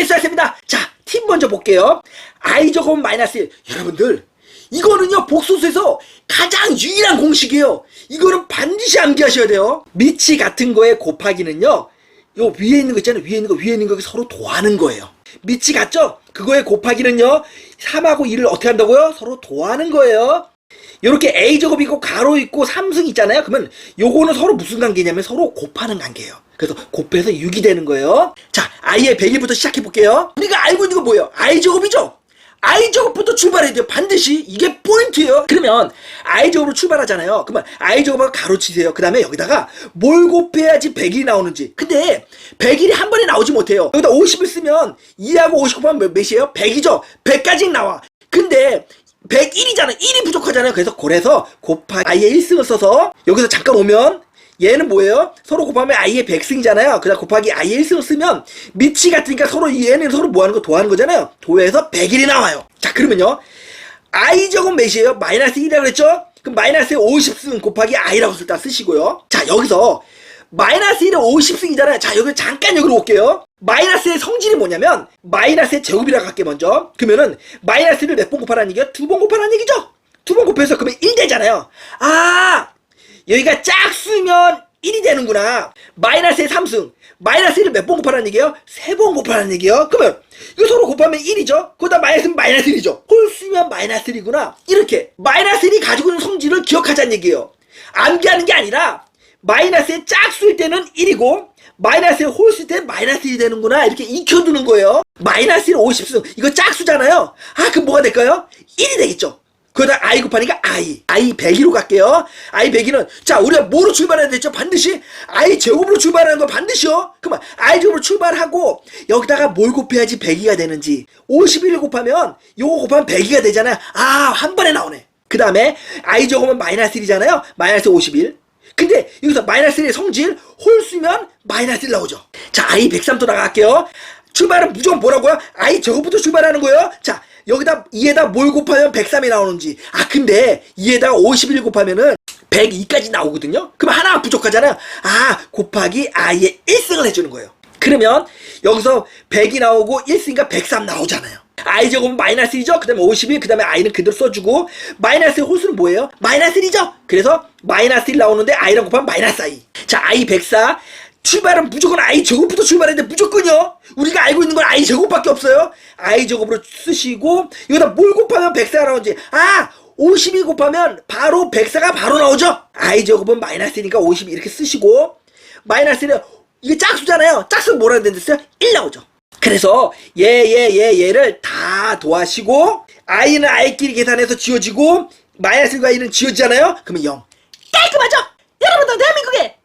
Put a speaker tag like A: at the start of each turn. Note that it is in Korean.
A: 백사였습니다. 자, 팀 먼저 볼게요. i 제곱은 마이너스 1. 여러분들, 이거는요, 복소수에서 가장 유일한 공식이에요. 이거는 반드시 암기하셔야 돼요. 미치 같은 거에 곱하기는요, 요 위에 있는 거 있잖아요. 위에 있는 거, 위에 있는 거 서로 도하는 거예요. 미치 같죠? 그거에 곱하기는요, 3하고 2를 어떻게 한다고요? 서로 도하는 거예요. 요렇게 A 제곱 있고 가로 있고 삼승 있잖아요. 그러면 요거는 서로 무슨 관계냐면 서로 곱하는 관계예요. 그래서 곱해서 6이 되는 거예요. 자, i의 100일부터 시작해 볼게요. 우리가 알고 있는 건 뭐예요? i 제곱이죠? i 제곱부터 출발해야 돼요. 반드시 이게 포인트예요. 그러면 i 제곱으로 출발하잖아요. 그러면 i 제곱을 가로 치세요. 그 다음에 여기다가 뭘 곱해야지 100일이 나오는지. 근데 100일이 한 번에 나오지 못해요. 여기다 50을 쓰면 2하고 50 곱하면 몇- 몇이에요? 100이죠? 100까지 나와. 근데 101이잖아요. 1이 부족하잖아요. 그래서 그래서 곱하기 i의 1승을 써서 여기서 잠깐 오면 얘는 뭐예요? 서로 곱하면 i의 100승이잖아요. 그다음 곱하기 i의 1승을 쓰면 미치 같으니까 서로 얘는 서로 뭐 하는 거 도하는 거잖아요. 도해서 100일이 나와요. 자, 그러면요. i 제곱 몇이에요? 마이너스 1이라고 그랬죠? 그럼 마이너스의 50승 곱하기 i라고 쓸때 쓰시고요. 자, 여기서 마이너스 1은 50승이잖아요. 자, 여기 잠깐 여기로 올게요. 마이너스의 성질이 뭐냐면 마이너스의 제곱이라고 할게 먼저. 그러면은 마이너스를 몇 번 곱하라는 얘기야? 두 번 곱하라는 얘기죠? 두 번 곱해서 그러면 1 되잖아요. 아! 여기가 짝수면 1이 되는구나. 마이너스의 3승. 마이너스 1을 몇번 곱하라는 얘기예요? 세 번 곱하라는 얘기예요. 그러면 이거 서로 곱하면 1이죠? 거기다 마이너스는 마이너스 1이죠? 홀수면 마이너스 1이구나. 이렇게 마이너스 1이 가지고 있는 성질을 기억하자는 얘기예요. 암기하는 게 아니라 마이너스의 짝수일 때는 1이고 마이너스의 홀수일 때는 마이너스 1이 되는구나. 이렇게 익혀두는 거예요. 마이너스 1 50승. 이거 짝수잖아요. 아, 그럼 뭐가 될까요? 1이 되겠죠? 그러다 i 곱하니까 i. i 100으로 갈게요. i 100이는 자 우리가 뭐로 출발해야 되죠? 반드시 i 제곱으로 출발하는 거 반드시요. 그러면 i 제곱으로 출발하고 여기다가 뭘 곱해야지 100이가 되는지 51을 곱하면 요거 곱하면 100이가 되잖아요. 아 한 번에 나오네. 그 다음에 i 제곱은 마이너스 1이잖아요. 마이너스 51. 근데 여기서 마이너스 1의 성질 홀수면 마이너스 1 나오죠. 자 i 103또 나갈게요. 출발은 무조건 뭐라고요? i 저거부터 출발하는 거예요. 자 여기다 2에다 뭘 곱하면 103이 나오는지. 아 근데 2에다가 51 곱하면은 102까지 나오거든요. 그럼 하나가 부족하잖아요. 아 곱하기 i의 1승을 해주는 거예요. 그러면 여기서 100이 나오고 1승이니까 103 나오잖아요. i 제곱은 마이너스 1이죠. 그 다음에 51, 그 다음에 i는 그대로 써주고 마이너스의 홀수는 뭐예요? 마이너스 1이죠. 그래서 마이너스 1 나오는데 i랑 곱하면 마이너스 i. 자 i 104 출발은 무조건 i 제곱부터 출발했는데 무조건요. 우리가 알고 있는 건 i 제곱밖에 없어요. i 제곱으로 쓰시고 여기다 뭘 곱하면 104가 나오는지 아52 곱하면 바로 104가 바로 나오죠. i 제곱은 마이너스니까 52 이렇게 쓰시고 마이너스는 이게 짝수잖아요. 짝수 뭐라 해야 되겠어요? 1 나오죠. 그래서 얘, 얘, 얘, 얘를 다 도와시고 아이는 아이끼리 계산해서 지워지고 마이너스가 i는 지워지잖아요. 그러면 0. 깔끔하죠? 여러분도 대한민국에